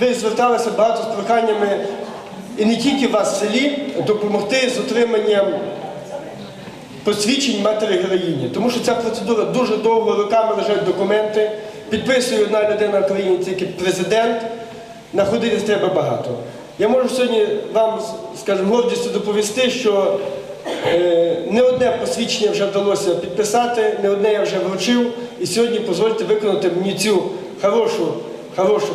ви зверталися багато з проханнями і не тільки вас в селі допомогти з отриманням посвідчень матері героїні. Тому що ця процедура дуже довго, роками лежать документи, підписує одна людина в країні, тільки президент, находитись треба багато. Я можу сьогодні вам, скажімо, гордістю доповісти, що е, не одне посвідчення вже вдалося підписати, не одне я вже вручив, і сьогодні дозвольте виконати мені цю хорошу, хорошу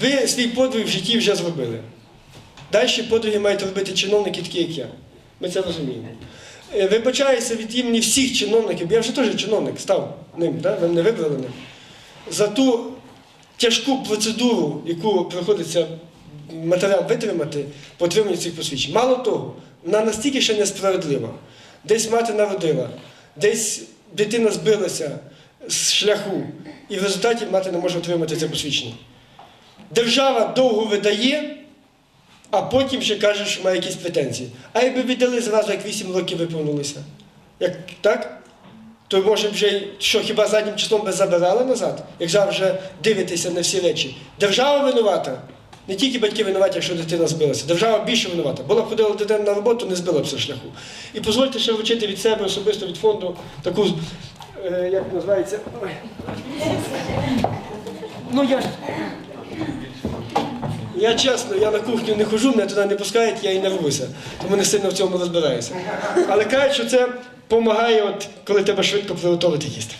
Ви свій подвиг в житті вже зробили. Далі подвиги мають робити чиновники, такі як я. Ми це розуміємо. Е, Вибачаюся від імені всіх чиновників, я вже теж чиновник став ним, да? ви мене вибрали ним. За ту тяжку процедуру, яку приходиться матеріал витримати по отриманню цих посвідчень. Мало того, вона настільки ще несправедлива. Десь мати народила, десь дитина збилася з шляху, і в результаті мати не може отримати це посвідчення. Держава довго видає, а потім ще каже, що має якісь претензії. А якби віддали зразу, як 8 років виповнилося. Як так? То може вже що хіба заднім числом би забирали назад, якщо вже дивитися на всі речі. Держава винувата. Не тільки батьки винуваті, якщо дитина збилася. Держава більше винувата. Була б ходила дитина на роботу, не збила б все шляху. І дозвольте ще вручити від себе особисто від фонду таку, е, як називається. Ой. Ну я ж. Я чесно, я на кухню не хожу, мене туди не пускають, я і не рвуся, тому не сильно в цьому розбираюся. Але кажуть, що це допомагає, коли тебе швидко приготувати їсти.